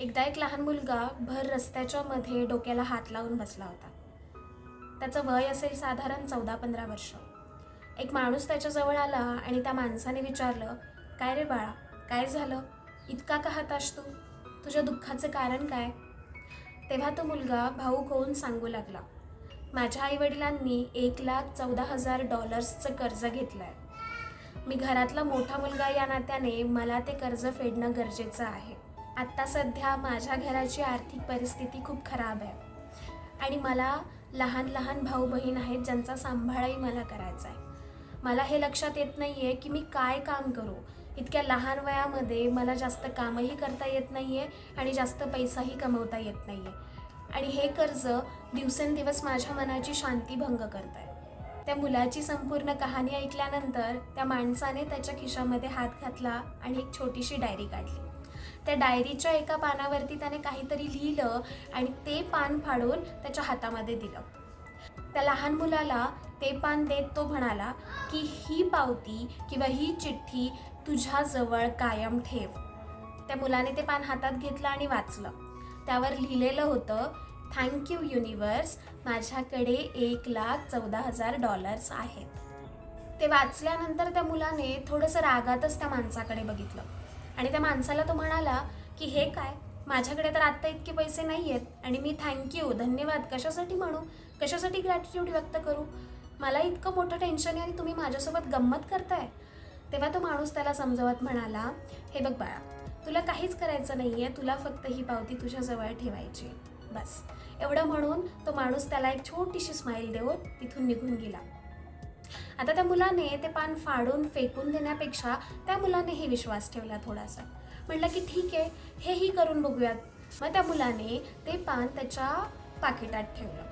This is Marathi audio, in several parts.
एकदा एक लहान मुलगा भर रस्त्याच्या मध्ये डोक्याला हात लावून बसला होता. त्याचं वय असेल साधारण चौदा पंधरा वर्ष. एक माणूस त्याच्याजवळ आला आणि त्या माणसाने विचारलं काय रे बाळा काय झालं? इतका का हताश तू? तुझ्या दुःखाचं कारण काय? तेव्हा तो मुलगा भाऊक होऊन सांगू लागला. माझ्या आईवडिलांनी एक लाख चौदा हजार डॉलर्सचं कर्ज घेतलं आहे मी घरातला मोठा मुलगा या नात्याने मला ते कर्ज फेडणं गरजेचं आहे. आत्ता सध्या माझ्या घराची आर्थिक परिस्थिती खूप खराब आहे. आणि मला लहान लहान भाऊ बहीण आहेत ज्यांचा सांभाळही मला करायचा आहे. मला हे लक्षात येत नाही आहे की मी काय काम करू. इतक्या लहान वयामध्ये मला जास्त कामही करता येत नाही आहे आणि जास्त पैसाही कमवता येत नाही आहे आणि हे कर्ज दिवसेंदिवस माझ्या मनाची शांती भंग करत आहे त्या मुलाची संपूर्ण कहाणी ऐकल्यानंतर त्या माणसाने त्याच्या खिशामध्ये हात घातला आणि एक छोटीशी डायरी काढली. त्या डायरीच्या एका पानावरती त्याने काहीतरी लिहिलं आणि ते पान फाडून त्याच्या हातामध्ये दिलं. त्या लहान मुलाला ते पान देत तो म्हणाला की ही पावती किंवा ही चिठ्ठी तुझ्याजवळ कायम ठेव. त्या मुलाने ते पान हातात घेतलं आणि वाचलं. त्यावर लिहिलेलं होतं थँक्यू युनिवर्स माझ्याकडे एक लाख चौदा हजार डॉलर्स आहेत. ते वाचल्यानंतर त्या मुलाने थोडंसं रागातच त्या माणसाकडे बघितलं. आणि त्या माणसाला तो म्हणाला की हे काय? माझ्याकडे तर आत्ता इतके पैसे नाही आहेत आणि मी थँक्यू धन्यवाद. कशासाठी म्हणू? कशासाठी ग्रॅटिट्यूड व्यक्त करू? मला इतकं मोठं टेन्शन आहे आणि तुम्ही माझ्यासोबत गंमत करताय. तेव्हा तो माणूस त्याला समजवत म्हणाला हे बघ बाळा तुला काहीच करायचं नाही आहे तुला फक्त ही पावती तुझ्याजवळ ठेवायची आहे. बस. एवढं म्हणून तो माणूस त्याला एक छोटीशी स्माईल देऊन तिथून निघून गेला. आता त्या मुलाने ते पान फाडून फेकून देण्यापेक्षा त्या मुलानेही विश्वास ठेवला थोडासा. म्हटलं की ठीक आहे हेही करून बघूयात. मग त्या मुलाने ते पान त्याच्या पाकिटात ठेवलं.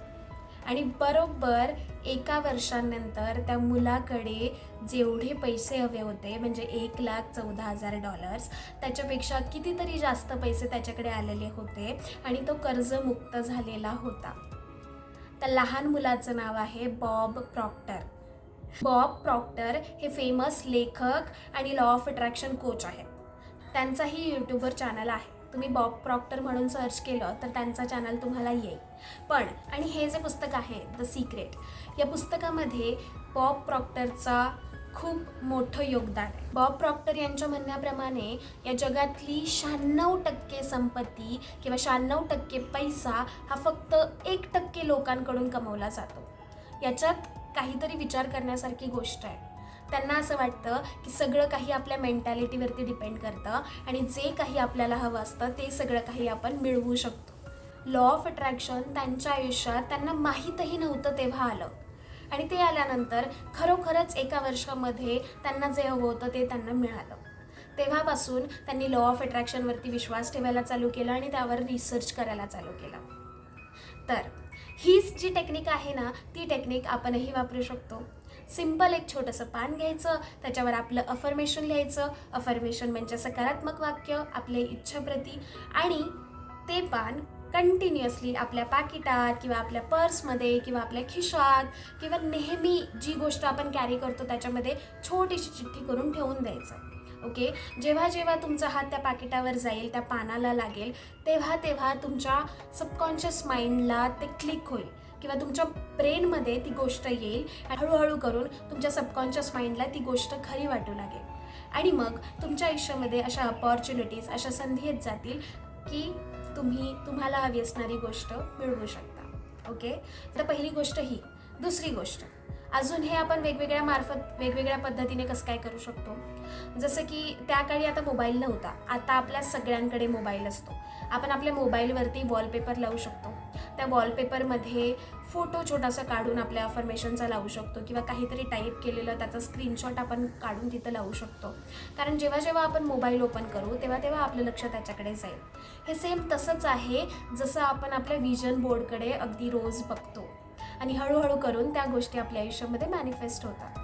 आणि बरोबर एका वर्षानंतर त्या मुलाकडे जेवढे पैसे हवे होते म्हणजे एक लाख चौदा हजार डॉलर्स त्याच्यापेक्षा कितीतरी जास्त पैसे त्याच्याकडे आलेले होते आणि तो कर्जमुक्त झालेला होता. त्या लहान मुलाचं नाव आहे बॉब प्रॉक्टर. बॉब प्रॉक्टर हे फेमस लेखक आणि लॉ ऑफ अट्रॅक्शन कोच आहेत. त्यांचाही यूट्यूबवर चॅनल आहे. तुम्ही बॉब प्रॉक्टर म्हणून सर्च केलं तर त्यांचा चॅनल तुम्हाला येईल. पण आणि हे जे पुस्तक आहे द सिक्रेट या पुस्तकामध्ये बॉब प्रॉक्टरचा खूप मोठं योगदान आहे. बॉब प्रॉक्टर यांच्या म्हणण्याप्रमाणे या जगातली शहाण्णव टक्के संपत्ती किंवा शहाण्णव टक्के पैसा हा फक्त एक टक्के लोकांकडून कमवला जातो. याच्यात काहीतरी विचार करण्यासारखी गोष्ट आहे. त्यांना असं वाटतं की सगळं काही आपल्या मेंटॅलिटीवरती डिपेंड करतं आणि जे काही आपल्याला हवं असतं ते सगळं काही आपण मिळवू शकतो. लॉ ऑफ अट्रॅक्शन त्यांच्या आयुष्यात त्यांना माहीतही नव्हतं तेव्हा आलं. आणि ते आल्यानंतर खरोखरच एका वर्षामध्ये त्यांना जे हवं होतं ते त्यांना मिळालं. तेव्हापासून त्यांनी लॉ ऑफ अट्रॅक्शनवरती विश्वास ठेवायला चालू केला आणि त्यावर रिसर्च करायला चालू केला. तर हीच जी टेक्निक आहे ना ती टेक्निक आपणही वापरू शकतो. सिंपल एक छोटंसं पान घ्यायचं त्याच्यावर आपलं अफर्मेशन लिहायचं. अफर्मेशन म्हणजे सकारात्मक वाक्य आपले इच्छाप्रती. आणि ते पान कंटिन्युअसली आपल्या पाकिटात किंवा आपल्या पर्समध्ये किंवा आपल्या खिशात किंवा नेहमी जी गोष्ट आपण कॅरी करतो त्याच्यामध्ये छोटीशी चिठ्ठी करून ठेवून द्यायचं. ओके? जेव्हा जेव्हा तुमचा हात त्या पाकिटावर जाईल त्या पानाला लागेल तेव्हा तेव्हा तुमच्या सबकॉन्शियस माइंडला ते क्लिक होईल किंवा तुमच्या ब्रेनमध्ये ती गोष्ट येईल हळूहळू करून तुमच्या सबकॉन्शियस माइंडला ती गोष्ट खरी वाटू लागेल. आणि मग तुमच्या आयुष्यामध्ये अशा अपॉर्च्युनिटीज अशा संधी येत जातील की तुम्ही तुम्हाला हवी असणारी गोष्ट मिळवू शकता. ओके? तर पहिली गोष्ट ही. दुसरी गोष्ट. अजून हे आपण वेगवेगळ्या मार्फत वेगवेगळ्या पद्धतीने कसं काय करू शकतो? जसं की त्या काळी आता मोबाईल नव्हता. आता आपल्या सगळ्यांकडे मोबाईल असतो. आपण आपल्या मोबाईलवरती वॉलपेपर लावू शकतो. त्या वॉलपेपरमध्ये फोटो छोटासा काढून आपल्या अफर्मेशनचा लावू शकतो किंवा काहीतरी टाईप केलेलं त्याचा स्क्रीनशॉट आपण काढून तिथं लावू शकतो. कारण जेव्हा जेव्हा आपण मोबाईल ओपन करू तेव्हा तेव्हा आपलं लक्ष त्याच्याकडे जाईल. हे सेम तसंच आहे जसं आपण आपल्या विजन बोर्डकडे अगदी रोज बघतो. आणि हळूहळू करून त्या गोष्टी आपल्या आयुष्यामध्ये मॅनिफेस्ट होतात.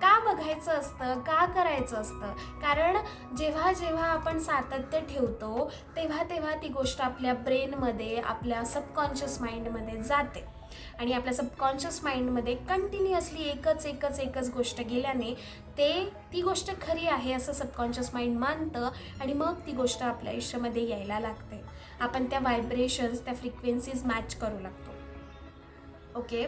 का बघायचं असतं? का करायचं असतं? कारण जेव्हा जेव्हा आपण सातत्य ठेवतो तेव्हा तेव्हा ती गोष्ट आपल्या ब्रेनमध्ये आपल्या सबकॉन्शियस माइंडमध्ये जाते. आणि आपल्या सबकॉन्शियस माइंडमध्ये कंटिन्युअसली एकच एकच एकच गोष्ट गेल्याने ते ती गोष्ट खरी आहे असं सबकॉन्शियस माइंड मानतं आणि मग ती गोष्ट आपल्या आयुष्यामध्ये यायला लागते. आपण त्या व्हायब्रेशन्स त्या फ्रिक्वेन्सीज मॅच करू लागतो. ओके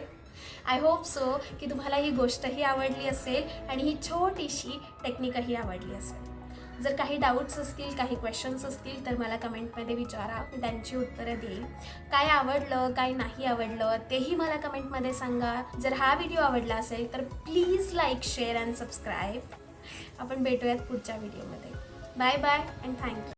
आय होप सो की तुम्हाला ही गोष्टही आवडली असेल आणि ही छोटीशी टेक्निकही आवडली असेल. जर काही डाऊट्स असतील काही क्वेश्चन्स असतील तर मला कमेंटमध्ये विचारा. मी त्यांची उत्तरं देईन. काय आवडलं काय नाही आवडलं तेही मला कमेंटमध्ये सांगा. जर हा व्हिडिओ आवडला असेल तर please like share and subscribe आपण भेटूयात पुढच्या व्हिडिओमध्ये बाय बाय अँड थँक्यू